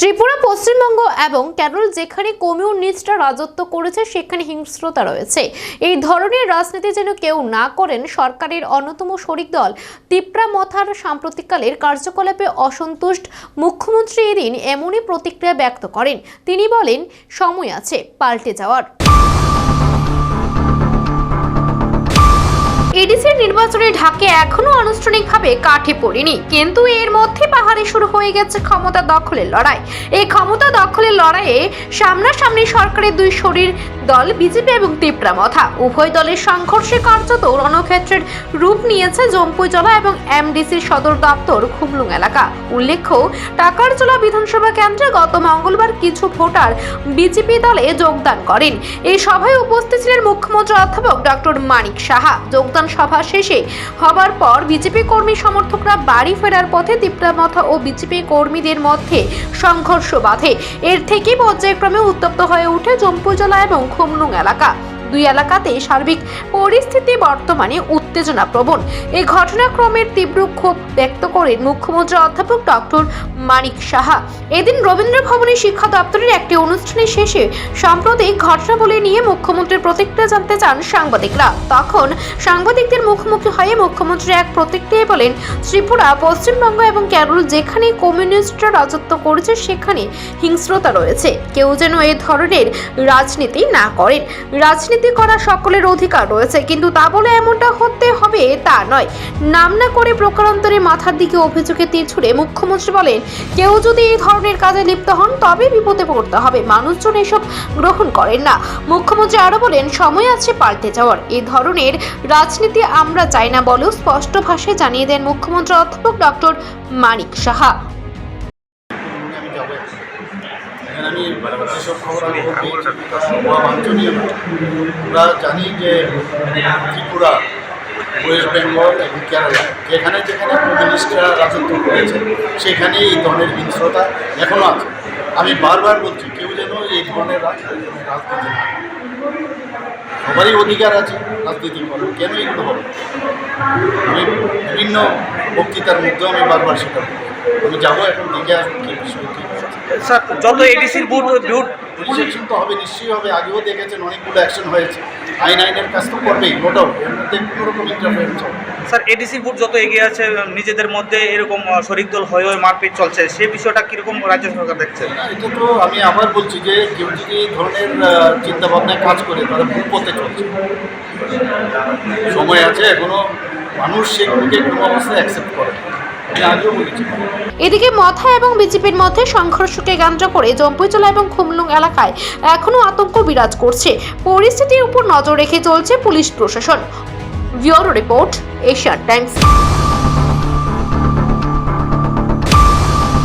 ত্রিপুরা, পশ্চিমবঙ্গ এবং কেরল যেখানে কমিউনিস্টরা রাজত্ব করেছে, সেখানে হিংস্রতা রয়েছে। এই ধরনের রাজনীতি যেন কেউ না করেন, সরকারের অন্যতম শরিক দল তিপ্রা মথার সাম্প্রতিককালের কার্যকলাপে অসন্তুষ্ট। মুখ্যমন্ত্রী এদিন এমনই প্রতিক্রিয়া ব্যক্ত করেন। তিনি বলেন, সময় আছে পাল্টে যাওয়ার। এডিসির নির্বাচনের ঢাকে এখনও আনুষ্ঠানিকভাবে কাঠে পড়েনি। কিন্তু এর মধ্যে পাহাড়ে শুরু হয়ে গেছে ক্ষমতা দখলের লড়াই। এই ক্ষমতা দখলের লড়াইয়ে সামনাসামনি সরকারের দুই শরীর দল, বিজেপি এবং তিপ্রা মথা। উভয় দলের সংঘর্ষে কার্যত রণক্ষেত্রের রূপ নিয়েছে জম্পুজলা এবং এমডিসির সদর দপ্তর খুমলুং এলাকা। উল্লেখ্য টাকারজলা বিধানসভা কেন্দ্রে গত মঙ্গলবার কিছু ভোটার বিজেপি দলে যোগদান করেন। এই সভায় উপস্থিত ছিলেন মুখ্যমন্ত্রী অধ্যাপক ডক্টর মানিক সাহা। যোগদান সভা শেষে হবার পর বিজেপি কর্মী সমর্থকরা বাড়ি ফেরার পথে দীপ্রামথা ও বিজেপি কর্মীদের মধ্যে সংঘর্ষ বাধে। এর থেকে পর্যায়ক্রমে উত্তপ্ত হয়ে ওঠে জম্পুজলা এবং খুমলুং এলাকা। দুই এলাকাতে সার্বিক পরিস্থিতি বর্তমানে উত্তেজনা প্রবণ। এই ঘটনাক্রমের তীব্র ক্ষোভ ব্যক্ত করেন মুখ্যমন্ত্রী অধ্যাপক ডক্টর মানিক সাহা। এদিন রবীন্দ্র ভবনে শিক্ষা দপ্তরের একটি অনুষ্ঠানের শেষে সাম্প্রতিক ঘটনাবলী নিয়ে মুখ্যমন্ত্রীর প্রতিক্রিয়া জানতে চান সাংবাদিকরা। তখন সাংবাদিকদের মুখোমুখি হয়ে মুখ্যমন্ত্রী এক প্রতিক্রিয়ায় বলেন, ত্রিপুরা, পশ্চিমবঙ্গ এবং কেরল যেখানে কমিউনিস্টরা রাজত্ব করেছে, সেখানে হিংস্রতা রয়েছে। কেউ যেন এই ধরনের রাজনীতি না করেন। রাজনীতি করা সকলের অধিকার রয়েছে, কিন্তু তা বলে এমনটা হতে হবে তা নয়। নাম না করে প্রকারান্তরে মাথার দিকে অভিযোগে তীর ছুড়ে মুখ্যমন্ত্রী বলেন, কেউ যদি এই ধরনের কাজে লিপ্ত হন, তবে বিপদে পড়তে হবে। মানুষজন এসব গ্রহণ করেন না। মুখ্যমন্ত্রী আরও বলেন, সময় আছে পাল্টে যাওয়ার। এই ধরনের রাজনীতি আমরা চাই না বলেও স্পষ্ট ভাষায় জানিয়ে দেন মুখ্যমন্ত্রী অধ্যাপক ডক্টর মানিক সাহা। আমি যেসব খবর আমি। আমরা জানি যে ত্রিপুরা ওয়েস্ট বেঙ্গল এবং কেরালা যেখানে যেখানে কমিউনিস্টরা রাজত্ব করেছে সেখানে এই ধরনের হিংস্রতা এখনও আছে। আমি বারবার বলছি কেউ যেন এই ধরনের রাজ- রাজনীতি না সবারই অধিকার আছে রাজনীতি করার। কেন এগুলো হবে? আমি বিভিন্ন বক্তৃতার মধ্যেও আমি বারবার সেটা। আমি যাব এখন দেখে আসব কি বিষয় কি স্যার যত এডিসির বুট বুট তো হবে নিশ্চয়ই হবে। আগেও দেখেছেন অনেকগুলো অ্যাকশন হয়েছে। আইন আইনের কাজ তো করবেই নো এর মধ্যে কোনো রকম ইন্টারফারেন্স স্যার এডিসির বুট যত এগিয়ে আছে নিজেদের মধ্যে এরকম শরিক দল হয়ে হয়ে মারপিট চলছে সেই বিষয়টা কীরকম রাজ্য সরকার দেখছে? এটা তো আমি আবার বলছি যে কেউ যদি এই ধরনের চিন্তা ভাবনায় কাজ করে তারা ভুল পথে চলছে। সময় আছে এখনও মানুষ সেগুলোকে কোনো অবস্থায় অ্যাকসেপ্ট করে এদিকে মথা এবং বিজেপির মধ্যে সংঘর্ষকে কেন্দ্র করে জম্পুইজলা এবং খুমলুং এলাকায় এখনও আতঙ্ক বিরাজ করছে। পরিস্থিতির উপর নজর রেখে চলছে পুলিশ প্রশাসন। Bureau report, Asian Times.